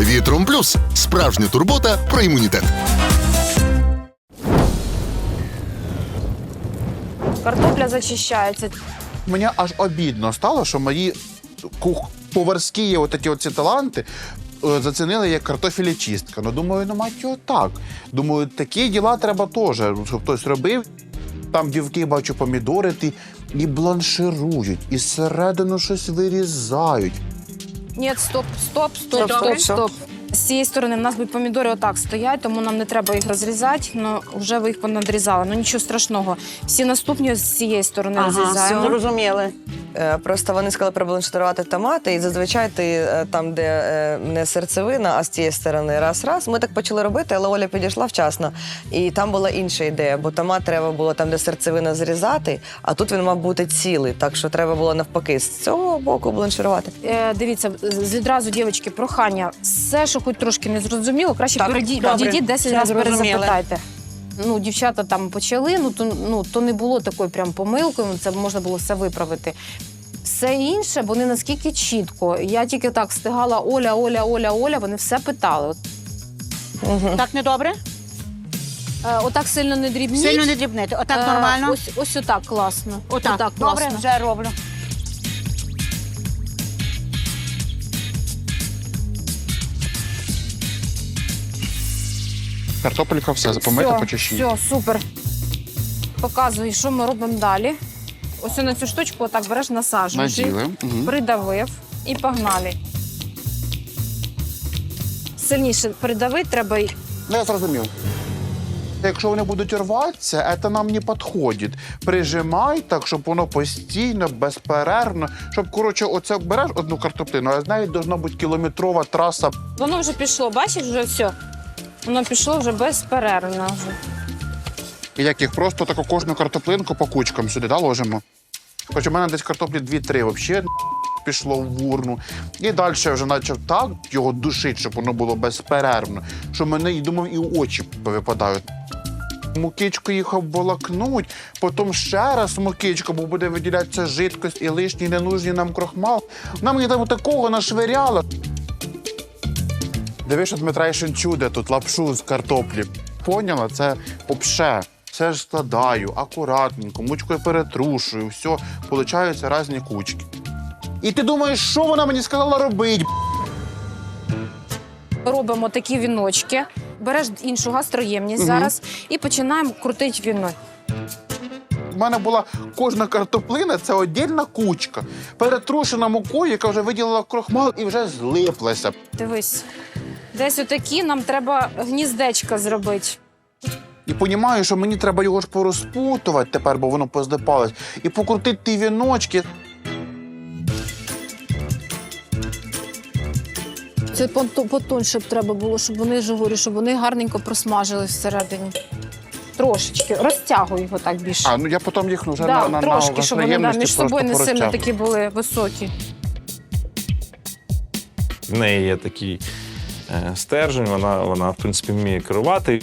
Вітром плюс справжня турбота про імунітет. Картопля зачищається. Мені аж обідно стало, що мої кух... поварські от ці оці таланти е, зацінили як картофелечистка. Ну, думаю, ну мать його так. Думаю, такі діла треба теж, щоб хтось робив. Там дівки, бачу, помідори і бланширують, і зсередину щось вирізають. Ні, стоп, стоп, стоп, Стоп, стоп, стоп. стоп. З цієї сторони в нас будуть помідори отак стоять, тому нам не треба їх розрізати. Ну вже ви їх понадрізали. Ну нічого страшного. Всі наступні з цієї сторони Ага, розрізаємо. зрозуміли. Е, Просто вони сказали пробланширувати томати, і зазвичай ти е, там, де е, не серцевина, а з цієї сторони раз-раз. Ми так почали робити, але Оля підійшла вчасно. І там була інша ідея, бо томат треба було там, де серцевина зрізати, а тут він мав бути цілий. Так що треба було навпаки з цього боку бланширувати. Е, дивіться, з- відразу, дівчатки, прохання. Все, що хоч трошки не зрозуміло, краще Так, підійдіть, добре. підійдіть 10 Все разів зрозуміли. перезапитайте. Ну, дівчата там почали, ну то, ну то не було такою прям помилкою, ну, це можна було все виправити. Все інше, вони наскільки чітко. Я тільки так встигала Оля, Оля, Оля, Оля, вони все питали. От, Угу. Так не добре? е, отак сильно не дрібніть. Сильно не дрібнити. Отак Е, нормально? Ось, ось отак класно. Отак. Отак Добре, вже роблю. Картопелька все, все, почищіть. все, супер. Показую, що ми робимо далі. Ось на цю штучку отак береш, насаджуєш. Наділи. Угу. Придавив і погнали. Сильніше придавити треба. й- Ну, я зрозумів. Якщо вони будуть рватися, це нам не підходить. Прижимай так, щоб воно постійно, безперервно, щоб, коротше, оце береш одну картоплину, а з нею должна бути кілометрова траса. Воно вже пішло, бачиш, вже все. Воно пішло вже безперервно. Вже. Як їх просто таку кожну картоплинку по кучкам сюди да, ложимо. Хоч у мене десь картоплі 2-3 взагалі пішло в урну. І далі вже почав так його душити, щоб воно було безперервно, що мене і думав, і очі випадають. Мукичку їх обволокнуть, потім ще раз мукичку, бо буде виділятися жидкость і лишній ненужний нам крохмал. Вона мені там такого нашвиряла. Дивись, що Дмитрейшин чуде тут лапшу з картоплі. Поняла? Це обше. Все ж складаю, акуратненько, мучкою перетрушую, все, получаються різні кучки. І ти думаєш, що вона мені сказала робити? Робимо такі віночки. Береш іншу гастроємність зараз і починаємо крутити вінок. У мене була кожна картоплина це отдільна кучка, перетрушена мукою, яка вже виділила крохмал і вже злиплася. Дивись. Десь отакі нам треба гніздечка зробити. І розумію, що мені треба його ж порозпутувати тепер, бо воно поздипалось, і покрутити ті віночки. Це потоньше б треба було, щоб вони ж говорю, щоб вони гарненько просмажились всередині. Трошечки. Розтягуй його так більше. А, ну я потім їх вже да, на, на, трошки, на щоб вони да, між собою не сильно такі були високі. В неї є такий е, стержень, вона, вона в принципі вміє керувати.